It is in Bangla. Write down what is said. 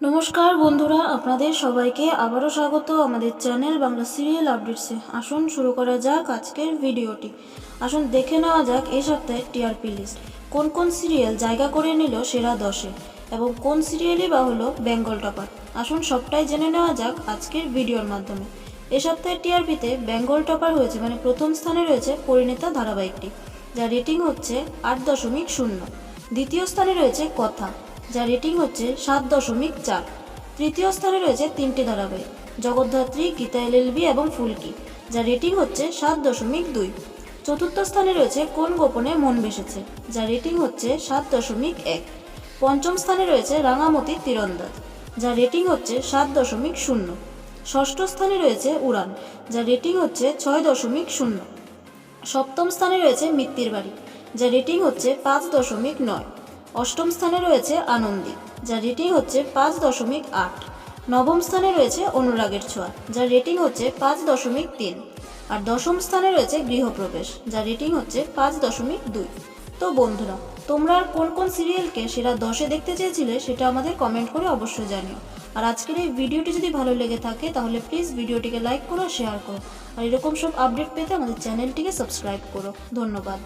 নমস্কার বন্ধুরা, আপনাদের সবাইকে আবারও স্বাগত আমাদের চ্যানেল বাংলা সিরিয়াল আপডেটসে। আসুন শুরু করা যাক আজকের ভিডিওটি। আসুন দেখে নেওয়া যাক এই সপ্তাহের টিআরপি লিস্ট কোন কোন সিরিয়াল জায়গা করে নিল সেরা দশে এবং কোন সিরিয়ালই বা হলো বেঙ্গল টপার? আসুন সবটাই জেনে নেওয়া যাক আজকের ভিডিওর মাধ্যমে। এ সপ্তাহের টিআরপিতে বেঙ্গল টপার হয়েছে মানে প্রথম স্থানে রয়েছে পরিণীতা ধারাবাহিকটি, যার রেটিং হচ্ছে আট দশমিক শূন্য। দ্বিতীয় স্থানে রয়েছে কথা। যার রেটিং হচ্ছে সাত দশমিক চার। তৃতীয় স্থানে রয়েছে তিনটি ধারাবাহিক, জগদ্ধাত্রী, গীতা এলএলবি এবং ফুলকি, যার রেটিং হচ্ছে সাত দশমিক দুই। চতুর্থ স্থানে রয়েছে কোন গোপনে মন বেসেছে যার রেটিং হচ্ছে সাত দশমিক এক। পঞ্চম স্থানে রয়েছে রাঙামতি তীরন্দাজ, যার রেটিং হচ্ছে সাত দশমিক শূন্য। ষষ্ঠ স্থানে রয়েছে উড়ান, যার রেটিং হচ্ছে ছয় দশমিক শূন্য। সপ্তম স্থানে রয়েছে মিত্তির বাড়ি, যার রেটিং হচ্ছে পাঁচ দশমিক নয়। অষ্টম স্থানে রয়েছে আনন্দী, যার রেটিং হচ্ছে পাঁচ দশমিক আট। নবম স্থানে রয়েছে অনুরাগের ছোঁয়া, যার রেটিং হচ্ছে পাঁচ দশমিক তিন। আর দশম স্থানে রয়েছে গৃহপ্রবেশ, যার রেটিং হচ্ছে পাঁচ দশমিক দুই। তো বন্ধুরা, তোমরা আর কোন কোন সিরিয়ালকে সেরা দশে দেখতে চেয়েছিলে সেটা আমাদের কমেন্ট করে অবশ্যই জানিও। আর আজকের এই ভিডিওটি যদি ভালো লেগে থাকে, তাহলে প্লিজ ভিডিওটিকে লাইক করো শেয়ার করো। আর এরকম সব আপডেট পেতে আমাদের চ্যানেলটিকে সাবস্ক্রাইব করো। ধন্যবাদ।